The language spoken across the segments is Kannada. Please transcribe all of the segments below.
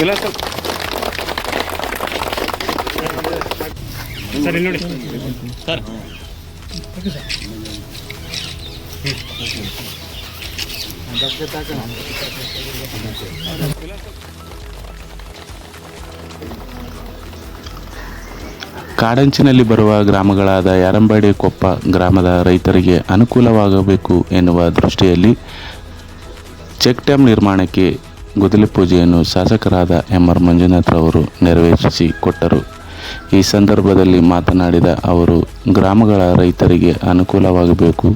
ಇಲ್ಲ ಸರ್ ಸರ್ ಇಲ್ಲಿ ನೋಡಿ ಸರ್ ಕಾಡಂಚಿನಲ್ಲಿ ಬರುವ ಗ್ರಾಮಗಳಾದ ಯಾರಂಬಾಡಿ ಕೊಪ್ಪ ಗ್ರಾಮದ ರೈತರಿಗೆ ಅನುಕೂಲವಾಗಬೇಕು ಎನ್ನುವ ದೃಷ್ಟಿಯಲ್ಲಿ ಚೆಕ್ ಡ್ಯಾಂ ನಿರ್ಮಾಣಕ್ಕೆ ಗುದಲಿ ಪೂಜೆಯನ್ನು ಶಾಸಕರಾದ ಎಂ ಆರ್ ಮಂಜುನಾಥ್ರವರು ನೆರವೇರಿಸಿ ಕೊಟ್ಟರು. ಈ ಸಂದರ್ಭದಲ್ಲಿ ಮಾತನಾಡಿದ ಅವರು, ಗ್ರಾಮಗಳ ರೈತರಿಗೆ ಅನುಕೂಲವಾಗಬೇಕು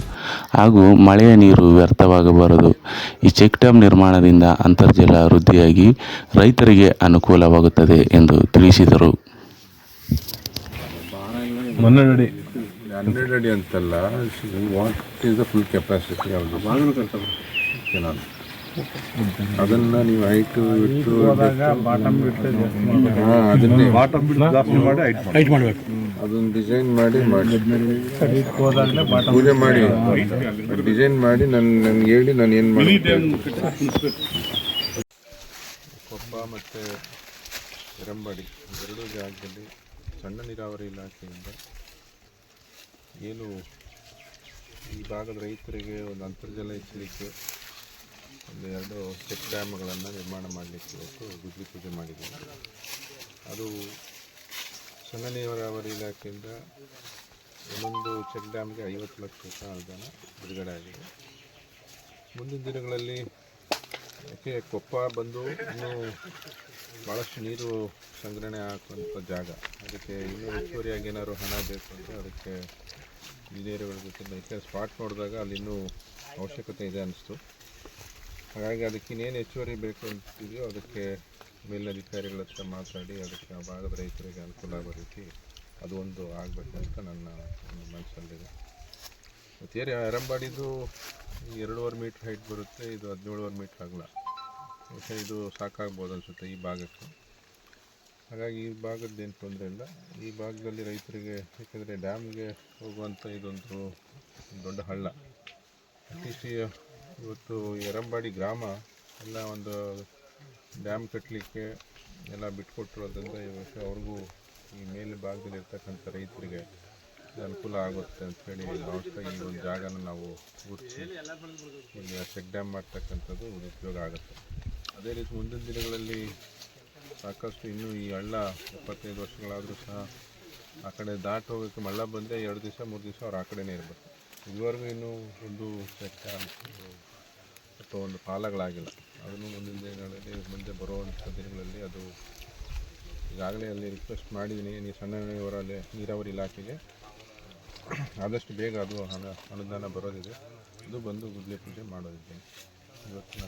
ಹಾಗೂ ಮಳೆಯ ನೀರು ವ್ಯರ್ಥವಾಗಬಾರದು. ಈ ಚೆಕ್ ಡ್ಯಾಂ ನಿರ್ಮಾಣದಿಂದ ಅಂತರ್ಜಲ ವೃದ್ಧಿಯಾಗಿ ರೈತರಿಗೆ ಅನುಕೂಲವಾಗುತ್ತದೆ ಎಂದು ತಿಳಿಸಿದರು. ಹನ್ನೆರಡು ಅಡಿ. ಹಂಡ್ರೆಡ್ ಅಡಿ ಅಂತಲ್ಲ what is the full capacity ಯಾವುದು ಕೆನಾಲ್ ಅದನ್ನ ನೀವು ಹೈಟ್ ಬಿಟ್ಟು ಹಾಂ ಅದನ್ನೇ ಹೈಟ್ ಮಾಡಿ ಮಾಡಬೇಕು. ಅದೊಂದು ಡಿಸೈನ್ ಮಾಡಿ ಮಾಡಿ. ಪೂಜೆ ಮಾಡಿ. ಡಿಸೈನ್ ಮಾಡಿ ನನ್ ನನ್ಗೆ ಹೇಳಿ ನಾನು ಏನು ಮಾಡಿ ಕೊಪ್ಪ ಮತ್ತು ಎರಂಬಾಡಿ ಎರಡೂ ಜಾಗದಲ್ಲಿ ಸಣ್ಣ ನೀರಾವರಿ ಇಲಾಖೆಯಿಂದ ಏನು ಈ ಭಾಗದ ರೈತರಿಗೆ ಒಂದು ಅಂತರ್ಜಲ ಹೆಚ್ಚಲಿಕ್ಕೆ ಒಂದು ಎರಡು ಚೆಕ್ ಡ್ಯಾಮ್ಗಳನ್ನು ನಿರ್ಮಾಣ ಮಾಡಲಿಕ್ಕೆ ಇವತ್ತು ಗುದ್ಲಿ ಪೂಜೆ ಮಾಡಿದ್ದೀವಿ. ಅದು ಸಣ್ಣ ನೀರಾವರಿ ಇಲಾಖೆಯಿಂದ ಒಂದೊಂದು ಚೆಕ್ ಡ್ಯಾಮ್ಗೆ ಐವತ್ತು ಲಕ್ಷ ರೂಪಾಯಿ ಅನುದಾನ ಬಿಡುಗಡೆ ಆಗಿದೆ. ಮುಂದಿನ ದಿನಗಳಲ್ಲಿ ಯಾಕೆ ಕೊಪ್ಪ ಬಂದು ಇನ್ನೂ ಭಾಳಷ್ಟು ನೀರು ಸಂಗ್ರಹಣೆ ಹಾಕುವಂಥ ಜಾಗ. ಅದಕ್ಕೆ ಇನ್ನೂ ಹೆಚ್ಚುವರಿಯಾಗಿ ಏನಾದ್ರು ಹಣ ಬೇಕು ಅಂದರೆ ಅದಕ್ಕೆ ಇಂಜಿನಿಯರ್ಗಳ ಜೊತೆ ಯಾಕೆ ಸ್ಪಾಟ್ ನೋಡಿದಾಗ ಅಲ್ಲಿ ಇನ್ನೂ ಅವಶ್ಯಕತೆ ಇದೆ ಅನ್ನಿಸ್ತು. ಹಾಗಾಗಿ ಅದಕ್ಕೆ ಇನ್ನೇನು ಹೆಚ್ಚುವರಿ ಬೇಕು ಅಂತಿದೆಯೋ ಅದಕ್ಕೆ ಮೇಲಧಿಕಾರಿಗಳ ಹತ್ರ ಮಾತಾಡಿ ಅದಕ್ಕೆ ಆ ಭಾಗದ ರೈತರಿಗೆ ಅನುಕೂಲ ಆಗೋ ರೀತಿ ಅದು ಒಂದು ಆಗಬೇಕಂತ ನನ್ನ ಒಂದು ಮನಸ್ಸಲ್ಲಿದೆ. ಮತ್ತು ಏರಿ ಅರಂಬಾಡಿದು ಎರಡೂವರೆ ಮೀಟ್ರ್ ಹೈಟ್ ಬರುತ್ತೆ, ಇದು ಹದಿನೇಳುವರೆ ಮೀಟ್ರ್ ಆಗಲ್ಲ ಬಹುಶಃ ಇದು ಸಾಕಾಗ್ಬೋದು ಅನಿಸುತ್ತೆ ಈ ಭಾಗಕ್ಕೆ. ಹಾಗಾಗಿ ಈ ಭಾಗದ್ದು ಏನು ತೊಂದರೆ ಇಲ್ಲ. ಈ ಭಾಗದಲ್ಲಿ ರೈತರಿಗೆ ಏಕೆಂದರೆ ಡ್ಯಾಮ್ಗೆ ಹೋಗುವಂಥ ಇದೊಂದು ದೊಡ್ಡ ಹಳ್ಳ. ಅಟ್ಲೀಸ್ಟ್ ಇವತ್ತು ಎರಂಬಾಡಿ ಗ್ರಾಮ ಎಲ್ಲ ಒಂದು ಡ್ಯಾಮ್ ಕಟ್ಟಲಿಕ್ಕೆ ಎಲ್ಲ ಬಿಟ್ಕೊಟ್ಟಿರೋದ್ರಿಂದ ವರ್ಷ ಅವ್ರಿಗೂ ಈ ಮೇಲೆ ಭಾಗದಲ್ಲಿ ಇರ್ತಕ್ಕಂಥ ರೈತರಿಗೆ ಅನುಕೂಲ ಆಗುತ್ತೆ ಅಂಥೇಳಿ ಹೇಳಿ ಈ ಒಂದು ಜಾಗನ ನಾವು ಗುರುತಿಸಿ ಇಲ್ಲಿ ಚೆಕ್ ಡ್ಯಾಮ್ ಮಾಡ್ತಕ್ಕಂಥದ್ದು ಉಪಯೋಗ ಆಗುತ್ತೆ. ಅದೇ ರೀತಿ ಮುಂದಿನ ದಿನಗಳಲ್ಲಿ ಸಾಕಷ್ಟು ಇನ್ನೂ ಈ ಹಳ್ಳ ಇಪ್ಪತ್ತೈದು ವರ್ಷಗಳಾದರೂ ಸಹ ಆ ಕಡೆ ದಾಟಿ ಹೋಗೋಕ್ಕೆ ಮಳ್ಳ ಬಂದರೆ ಎರಡು ದಿವಸ, ಮೂರು ದಿವಸ ಅವ್ರು ಆ ಕಡೆನೇ ಇರಬೇಕು. ಇದುವರೆಗೂ ಇನ್ನೂ ಒಂದು ಸೆಟ್ಟ, ಅಥವಾ ಒಂದು ಪಾಲಗಳಾಗಿಲ್ಲ. ಅದನ್ನು ಮುಂದಿನ ದಿನಗಳಲ್ಲಿ, ಮುಂದೆ ಬರುವಂಥ ದಿನಗಳಲ್ಲಿ ಅದು ಈಗಾಗಲೇ ಅಲ್ಲಿ ರಿಕ್ವೆಸ್ಟ್ ಮಾಡಿದ್ದೀನಿ. ನೀವು ಸಣ್ಣ ನೀರಾವರಿ ನೀರಾವರಿ ಇಲಾಖೆಗೆ. ಆದಷ್ಟು ಬೇಗ ಅದು ಅನುದಾನ ಬರೋದಿದೆ. ಅದು ಬಂದು ಗುದ್ಲಿ ಪೂಜೆ ಮಾಡೋದಿದೆ. ಇವತ್ತಿನ